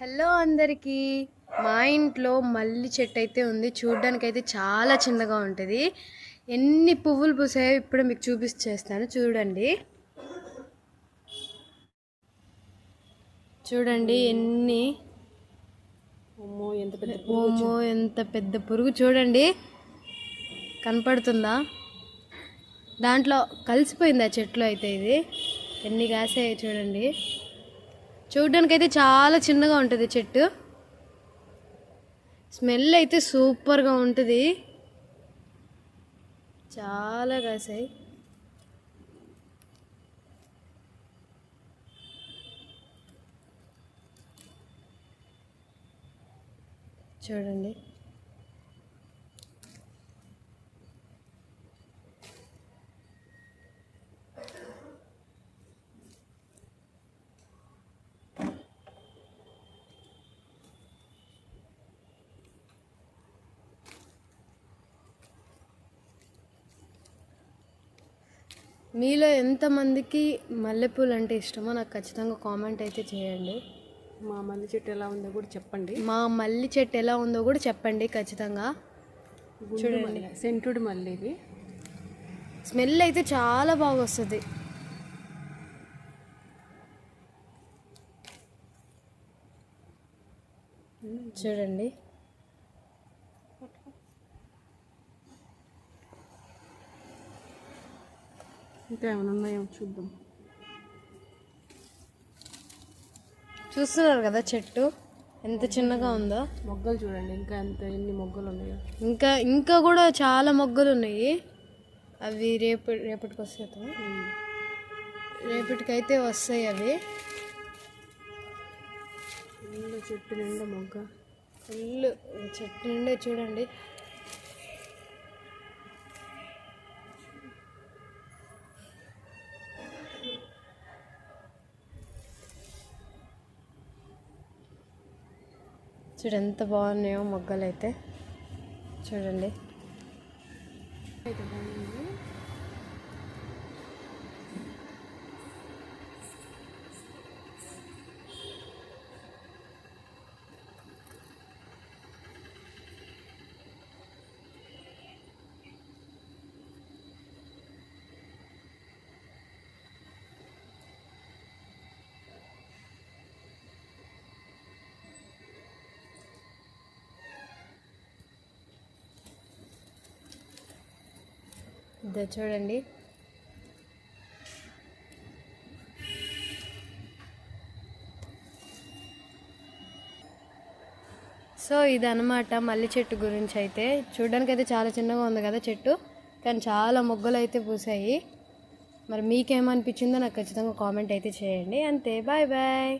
Hello అందరికీ. మా ఇంట్లో మల్లి చెట్టు అయితే ఉంది. చూడ్డానికి అయితే చాలా చిన్నగా ఉంటుంది. ఎన్ని పువ్వులు పూసాయో ఇప్పుడు మీకు చూపించేస్తాను చూడండి. చూడండి ఎన్ని. అమ్మో ఎంత పెద్ద ఓమో ఎంత పెద్ద పురుగు. చూడండి. కనపడుతుందా? దాంట్లో కలిసిపోయింది ఆ చెట్లు అయితే ఇది? ఎన్ని కాసాయి చూడండి. చూడ్డానికైతే చాలా చిన్నగా ఉంటుంది చెట్టు. స్మెల్ అయితే సూపర్గా ఉంటుంది. చాలా కాసాయి. చూడండి. మీలో ఎంతమందికి మల్లెపూలు అంటే ఇష్టమో నాకు ఖచ్చితంగా కామెంట్ అయితే చేయండి. మా మల్లి చెట్టు ఎలా ఉందో కూడా చెప్పండి. మా మల్లి చెట్టు ఎలా ఉందో కూడా చెప్పండి ఖచ్చితంగా. మల్లె సెంటుడు మల్లి ఇది. స్మెల్ అయితే చాలా బాగా వస్తుంది. చూడండి. ఇంకా ఏమైనా ఉన్నాయో చూద్దాం చూస్తున్నారు కదా చెట్టు? ఎంత చిన్నగా ఉందో? మొగ్గలు చూడండి ఇంకా ఎంత ఎన్ని మొగ్గలు ఉన్నాయో. ఇంకా ఇంకా కూడా చాలా మొగ్గలు ఉన్నాయి. అవి రేపు రేపటికి వస్తాయి రేపటికైతే వస్తాయి అవి. చెట్టు నిండా మొగ్గ. ఫుల్ చెట్టు నిండే చూడండి. చూడు ఎంత బాగున్నాయో మొగ్గలు అయితే చూడండి. ఇదో చూడండి. సో ఇదనమాట మల్లి చెట్టు గురించి అయితే చూడడానికైతే చాలా చిన్నగా ఉంది కదా చెట్టు కానీ చాలా మొగ్గలు అయితే పూసాయి. మరి మీకేమనిపించిందో నాకు ఖచ్చితంగా కామెంట్ అయితే చేయండి. అంతే బాయ్ బాయ్.